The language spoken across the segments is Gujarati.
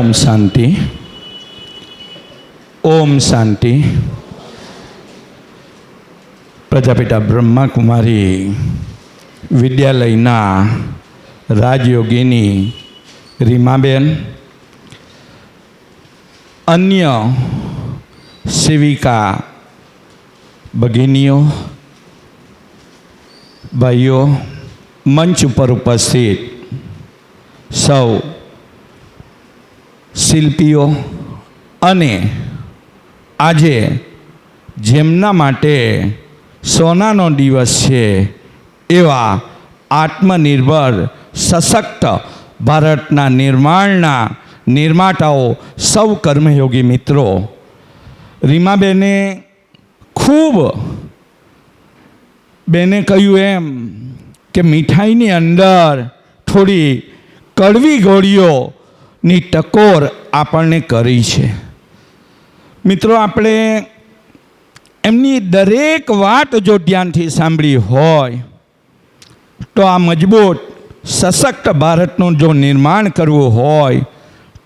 ઓમ શાંતિ. ઓમ શાંતિ. પ્રજાપિતા બ્રહ્માકુમારી વિદ્યાલયના રાજયોગીની રીમાબેન. અન્ય સેવિકા ભગીનીઓ, ભાઈઓ મંચ ઉપર ઉપસ્થિત સૌ શિલ્પીઓ અને આજે જેમના માટે સોનાનો દિવસ છે એવા આત્મનિર્ભર, સશક્ત ભારતના નિર્માણના નિર્માતાઓ સૌ કર્મયોગી મિત્રો. રીમાબેને ખૂબ બેને કહ્યું એમ કે મીઠાઈની અંદર થોડી કડવી ગોળીઓની ટકોર આપણને કરી છે. મિત્રો, આપણે એમની દરેક વાત જો ધ્યાનથી સાંભળી હોય, તો આ મજબૂત, સશક્ત ભારતનું જો નિર્માણ કરવું હોય,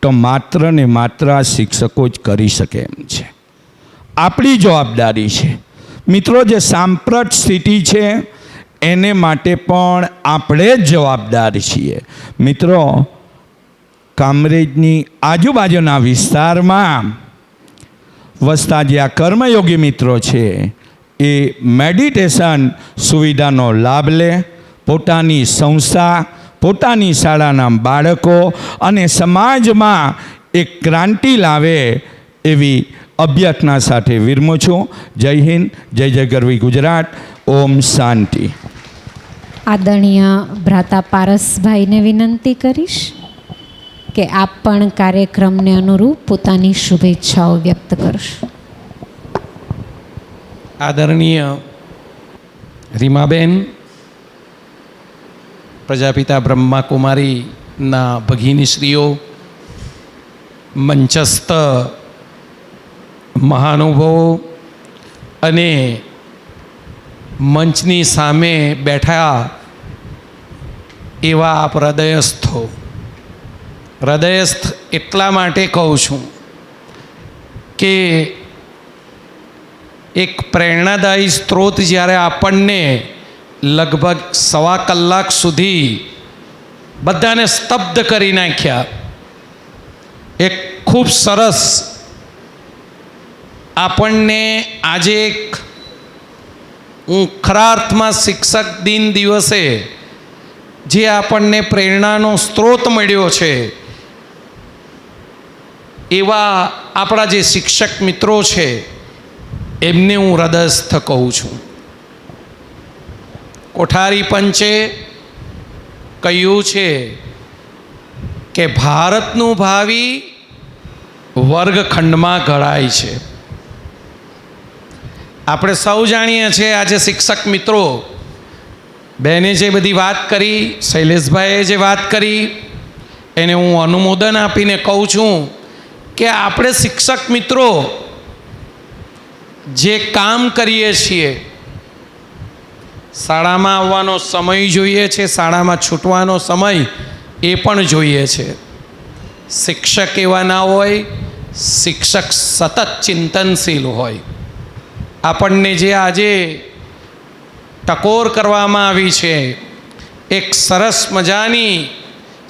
તો માત્ર ને માત્ર આ શિક્ષકો જ કરી શકે એમ છે. આપણી જવાબદારી છે. મિત્રો, જે સાંપ્રત સ્થિતિ છે, એને માટે પણ આપણે જ જવાબદાર છીએ. મિત્રો કામરેજની આજુબાજુના વિસ્તારમાં વસતા જે આ કર્મયોગી મિત્રો છે. એ મેડિટેશન સુવિધાનો લાભ લે. પોતાની સંસ્થા, પોતાની શાળાના બાળકો અને સમાજમાં એક ક્રાંતિ લાવે એવી અભ્યર્થના સાથે વિરમું છું. જય હિન્દ, જય જય ગરવી ગુજરાત. ઓમ શાંતિ. આદરણીય ભ્રાતા પારસભાઈને વિનંતી કરીશ. કે આપ પણ કાર્યક્રમને અનુરૂપ પોતાની શુભેચ્છાઓ વ્યક્ત કરશો. આદરણીય રીમાબેન, પ્રજાપિતા બ્રહ્માકુમારીના ભગિનીશ્રીઓ મંચસ્થ મહાનુભવો અને મંચની સામે બેઠા એવા આપ હૃદયસ્થો હૃદયસ્થ એટલા માટે કહું છું કે એક પ્રેરણાદાયી સ્ત્રોત જ્યારે આપણને લગભગ સવા કલાક સુધી બધાને સ્તબ્ધ કરી નાખ્યા, એક ખૂબ સરસ આપણને આજે એક હું ખરા અર્થમાં શિક્ષક દિન દિવસે જે આપણને પ્રેરણાનો સ્ત્રોત મળ્યો છે એવા આપણા જે શિક્ષક મિત્રો છે, એમને હું હૃદયસ્થ કહું છું. કોઠારી પંચે કહ્યું છે કે ભારતનું ભાવિ વર્ગખંડમાં ઘડાય છે. આપણે સૌ જાણીએ છીએ આજે શિક્ષક મિત્રો, બેને જે બધી વાત કરી, શૈલેષભાઈએ જે વાત કરી, એને હું અનુમોદન આપીને કહું છું કે આપણે શિક્ષક મિત્રો જે કામ કરીએ છીએ, શાળામાં આવવાનો સમય જોઈએ છે, શાળામાં છૂટવાનો સમય એ પણ જોઈએ છે. શિક્ષક એવા ના હોય, શિક્ષક સતત ચિંતનશીલ હોય. આપણને જે આજે ટકોર કરવામાં આવી છે, એક સરસ મજાની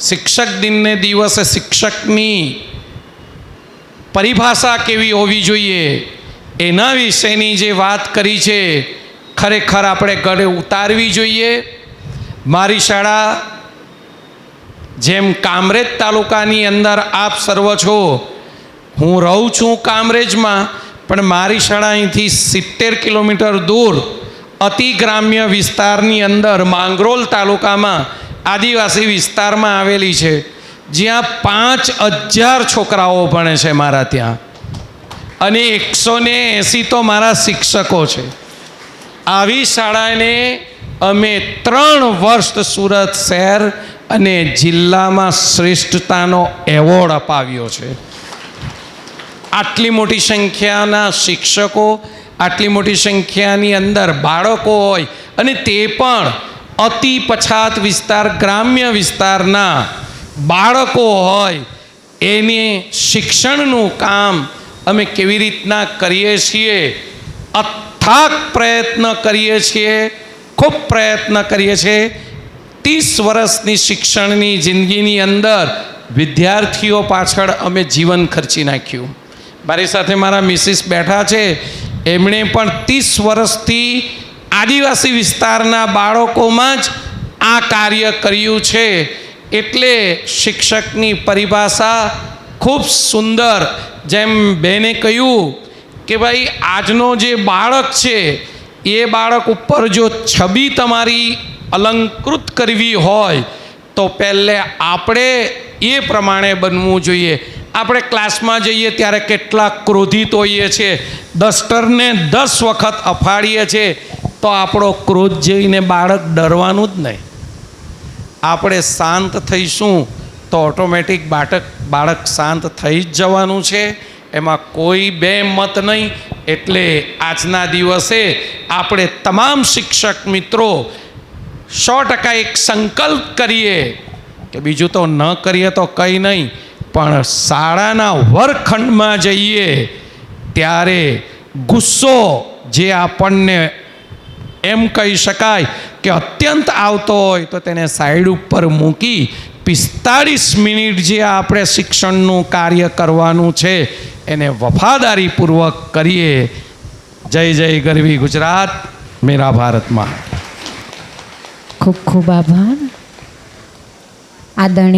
શિક્ષક દિનને દિવસે શિક્ષકની પરિભાષા કેવી હોવી જોઈએ? એના વિશેની જે વાત કરી છે, ખરેખર આપણે ઘરે ઉતારવી જોઈએ. મારી શાળા, જેમ કામરેજ તાલુકાની અંદર આપ સર્વ છો, હું રહું છું કામરેજમાં, પણ મારી શાળા અહીંથી સિત્તેર કિલોમીટર દૂર, અતિ ગ્રામ્ય વિસ્તારની અંદર માંગરોલ તાલુકામાં આદિવાસી વિસ્તારમાં આવેલી છે. જ્યાં પાંચ હજાર છોકરાઓ ભણે છે મારા ત્યાં. અને એકસો ને એંસી તો મારા શિક્ષકો છે. આવી શાળાને અમે ત્રણ વર્ષ સુરત શહેર અને જિલ્લામાં શ્રેષ્ઠતાનો એવોર્ડ અપાવ્યો છે. આટલી મોટી સંખ્યાના શિક્ષકો, આટલી મોટી સંખ્યાની અંદર બાળકો હોય અને તે પણ અતિ પછાત વિસ્તાર, ગ્રામ્ય વિસ્તારના બાળકો હોય, એને શિક્ષણનું કામ અમે કેવી રીતના કરીએ છીએ? અથાક પ્રયત્ન કરીએ છીએ, ખૂબ પ્રયત્ન કરીએ છીએ. ત્રીસ વર્ષની શિક્ષણની જિંદગીની અંદર વિદ્યાર્થીઓ પાછળ અમે જીવન ખર્ચી નાખ્યું. મારી સાથે મારા મિસિસ બેઠા છે. એમણે પણ ત્રીસ વર્ષથી આદિવાસી વિસ્તારના બાળકોમાં જ આ કાર્ય કર્યું છે. એટલે શિક્ષકની પરિભાષા ખૂબ સુંદર. જેમ બેને કહ્યું કે ભાઈ, આજનો જે બાળક છે, એ બાળક ઉપર જો છબી તમારી અલંકૃત કરવી હોય, તો પહેલે આપણે એ પ્રમાણે બનવું જોઈએ. આપણે ક્લાસમાં જઈએ ત્યારે કેટલા ક્રોધિત હોઈએ છીએ દસ્ટરને દસ વખત અફાડીએ છીએ તો આપણો ક્રોધ જઈને બાળક ડરવાનું જ નહીં. આપણે શાંત થઈશું તો ઓટોમેટિક બાળક બાળક શાંત થઈ જ જવાનું છે. એમાં કોઈ બે મત નહીં. એટલે આજના દિવસે આપણે તમામ શિક્ષક મિત્રો સો ટકા એક સંકલ્પ કરીએ કે બીજું તો ન કરીએ તો કંઈ નહીં. પણ શાળાના વર્ગખંડમાં જઈએ ત્યારે ગુસ્સો જે આપણને એમ કહી શકાય કે અત્યંત આવતો હોય તો તેને સાઈડ ઉપર મૂકી પિસ્તાળીસ મિનિટ જે આપણે શિક્ષણનું કાર્ય કરવાનું છે, એને વફાદારીપૂર્વક કરીએ. જય જય ગરવી ગુજરાત, મેરા ભારતમાં ખૂબ ખૂબ આભાર. આદરણીય